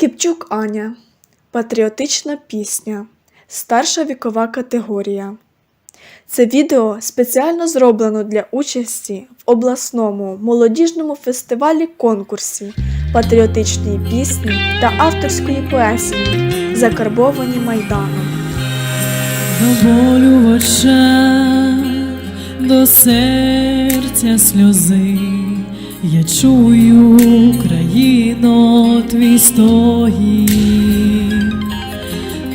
Кіпчук Аня. Патріотична пісня. Старша вікова категорія. Це відео спеціально зроблено для участі в обласному молодіжному фестивалі конкурсі патріотичної пісні та авторської поезії, закарбовані Майданом. До до серця сльози, я чую, Україно, твій стогін,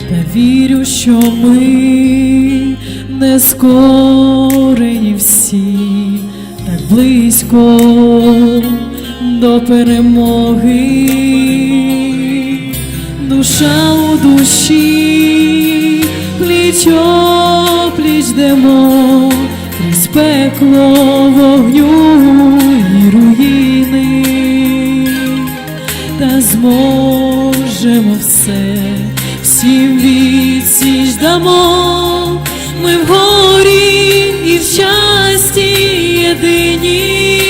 та вірю, що ми не скорені всі, так близько до перемоги. Душа у душі, пліч опліч йдемо, крізь пекло вогню зможемо все, всім відсіч дамо, ми в горі і в щасті єдині.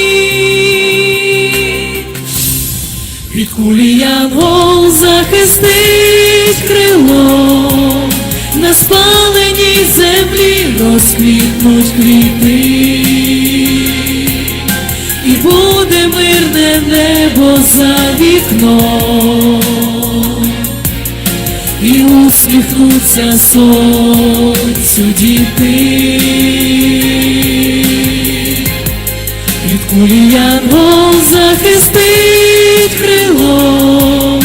Від кулі янгол захистить крило, на спаленій землі розквітнуть квіти, і буде мирне небо за вікном, і усміхнуться сонцю діти. Від кулі янгол захистить крило,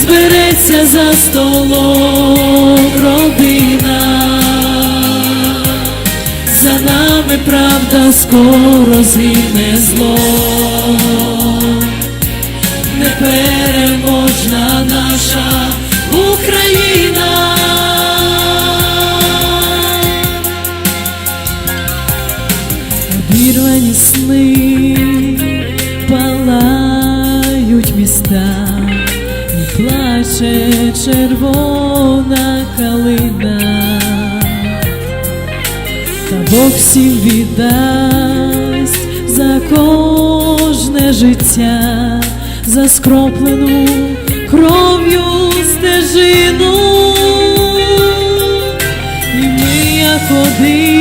збереться за столом родина, за нами правда скоро згине зло, непереможна наша Обірвані сни палають міста, і плаче червона калина, та Бог всім віддасть за кожне життя, за скроплену кров'ю стежину. І ми як один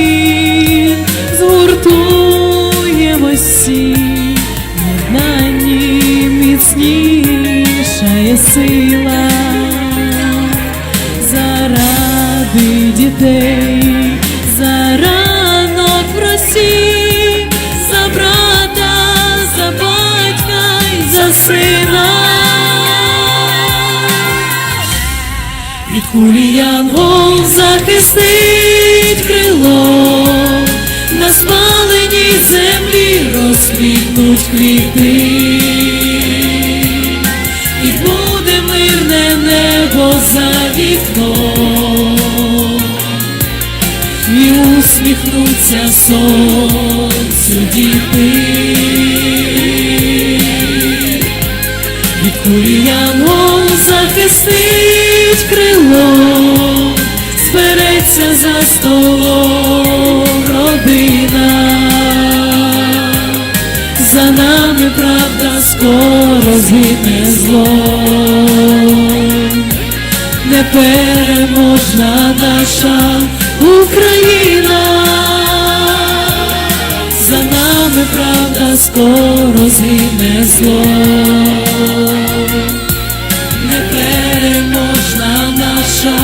є сила заради дітей, за ранок в за брата, за батька й за сина. Від кулі янгол захистить крило, на спаленій землі розквітнуть квіти, за вікном, і усміхнуться сонцю діти. Від кулі янгол захистить крило, збереться за столом родина, за нами правда скоро згине зло, переможна наша Україна, за нами правда скоро згине зло, непереможна наша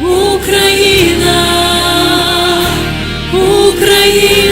Україна, Україна.